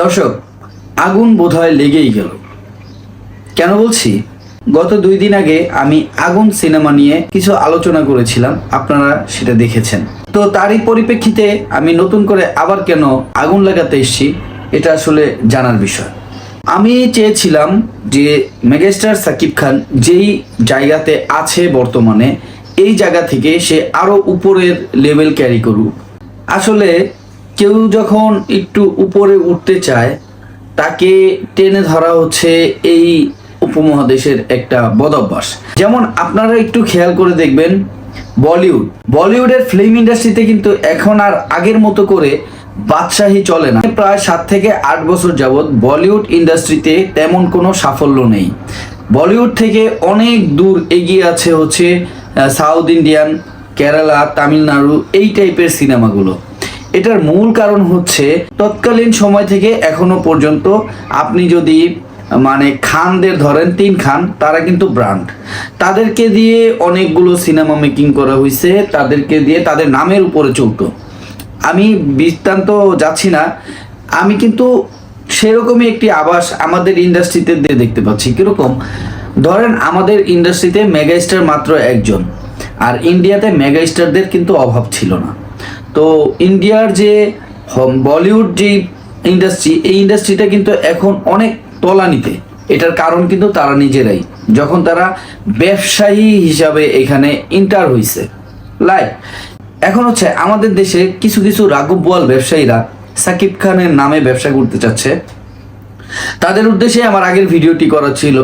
দর্শক, আগুন বোধহয় লেগেই গেল। কেন বলছি? গত দুই দিন আগে আমি আগুন সিনেমা নিয়ে কিছু আলোচনা করেছিলাম, আপনারা সেটা দেখেছেন। তো তারই পরিপ্রেক্ষিতে আমি নতুন করে আবার কেন আগুন লাগাতে এসেছি, এটা আসলে জানার বিষয়। আমি চেয়েছিলাম যে মেগাস্টার সাকিব খান যেই জায়গাতে আছে বর্তমানে, এই জায়গা থেকে সে আরও উপরের লেভেল ক্যারি করুক। আসলে কেউ যখন একটু উপরে উঠতে চায়, তাকে টেনে ধরা হচ্ছে এই উপমহাদেশের একটা বদভ্যাস। যেমন আপনারা একটু খেয়াল করে দেখবেন, বলিউড। বলিউডের ফিল্ম ইন্ডাস্ট্রিতে কিন্তু এখন আর আগের মতো করে বাদশাহী চলে না। প্রায় সাত থেকে আট বছর যাবৎ বলিউড ইন্ডাস্ট্রিতে তেমন কোনো সাফল্য নেই। বলিউড থেকে অনেক দূর এগিয়ে আছে হচ্ছে সাউথ ইন্ডিয়ান, কেরালা, তামিলনাড়ু, এই টাইপের সিনেমাগুলো এটার মূল কারণ হচ্ছে তৎকালীন সময় থেকে এখনও পর্যন্ত আপনি যদি মানে খানদের ধরেন, তিন খান, তারা কিন্তু ব্র্যান্ড। তাদেরকে দিয়ে অনেকগুলো সিনেমা মেকিং করা হয়েছে তাদেরকে দিয়ে তাদের নামের উপরে চলতো। আমি বৃত্তান্ত যাচ্ছি না। আমি কিন্তু সেরকমই একটি আবাস আমাদের ইন্ডাস্ট্রিতে দিয়ে দেখতে পাচ্ছি। কীরকম? ধরেন আমাদের ইন্ডাস্ট্রিতে মেগাস্টার মাত্র একজন, আর ইন্ডিয়াতে মেগাস্টারদের কিন্তু অভাব ছিল না। তো ইন্ডিয়ার যে বলিউড যে ইন্ডাস্ট্রি, এই ইন্ডাস্ট্রিটা কিন্তু এখন অনেক তলানিতে। এটার কারণ কিন্তু তারা নিজেরাই। যখন তারা ব্যবসায়ী হিসাবে এখানে ইন্টার হয়েছে লাইক এখন হচ্ছে আমাদের দেশে কিছু কিছু রাঘব বোয়াল ব্যবসায়ীরা সাকিব খানের নামে ব্যবসা করতে চাচ্ছে। তাদের উদ্দেশ্যে আমার আগের ভিডিওটি করা ছিল।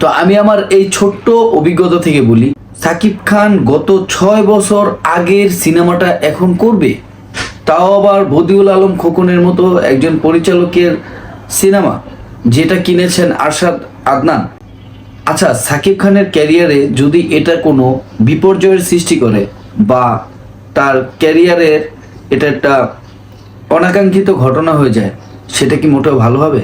তো আমি আমার এই ছোট্ট অভিজ্ঞতা থেকে বলি সাকিব খান গত ছয় বছর আগের সিনেমাটা এখন করবে? তাও আবার বদিউল আলম খোকনের মতো একজন পরিচালকের সিনেমা, যেটা কিনেছেন আরশাদ আদনান। আচ্ছা সাকিব খানের ক্যারিয়ারে যদি এটা কোনো বিপর্যয়ের সৃষ্টি করে বা তার ক্যারিয়ারের এটা একটা অনাকাঙ্ক্ষিত ঘটনা হয়ে যায়, সেটা কি মোটেও ভালো হবে?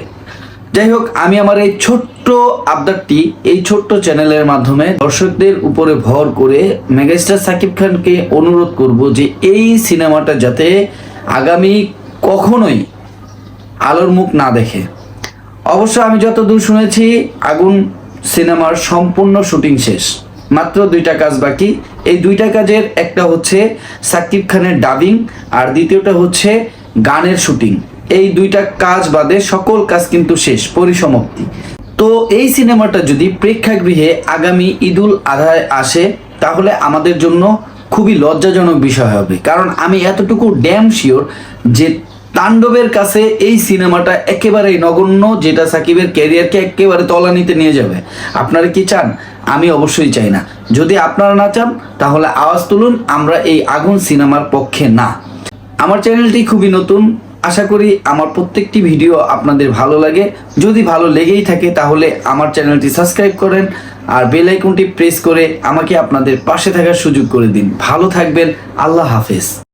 যাই হোক আমি আমার এই ছোট্ট আবদারটি এই ছোট্ট চ্যানেলের মাধ্যমে দর্শকদের উপরে ভর করে মেগাস্টার সাকিব খানকে অনুরোধ করব যে এই সিনেমাটা যাতে আগামী কখনোই আলোর মুখ না দেখে। অবশ্য আমি যতদূর শুনেছি, আগুন সিনেমার সম্পূর্ণ শুটিং শেষ। মাত্র দুইটা কাজ বাকি। এই দুইটা কাজের একটা হচ্ছে সাকিব খানের ডাবিং আর দ্বিতীয়টা হচ্ছে গানের শুটিং। এই দুইটা কাজ বাদে সকল কাজ কিন্তু শেষ, পরিসমাপ্তি। তো এই সিনেমাটা যদি প্রেক্ষাগৃহে আগামী ঈদুল আধায় আসে, তাহলে আমাদের জন্য খুবই লজ্জাজনক বিষয় হবে। কারণ আমি এতটুকু ড্যাম শিওর যে তাণ্ডবের কাছে এই সিনেমাটা একেবারেই নগণ্য, যেটা সাকিবের ক্যারিয়ারকে একেবারে তলানিতে নিয়ে যাবে। আপনারা কি চান? আমি অবশ্যই চাই না। যদি আপনারা না চান, তাহলে আওয়াজ তুলুন, আমরা এই আগুন সিনেমার পক্ষে না। আমার চ্যানেলটি খুবই নতুন আশা করি আমার প্রত্যেকটি ভিডিও আপনাদের ভালো লাগে। যদি ভালো লেগেই থাকে, তাহলে আমার চ্যানেলটি সাবস্ক্রাইব করেন আর বেল আইকনটি প্রেস করে আমাকে আপনাদের পাশে থাকার সুযোগ করে দিন। ভালো থাকবেন, আল্লাহ হাফেজ।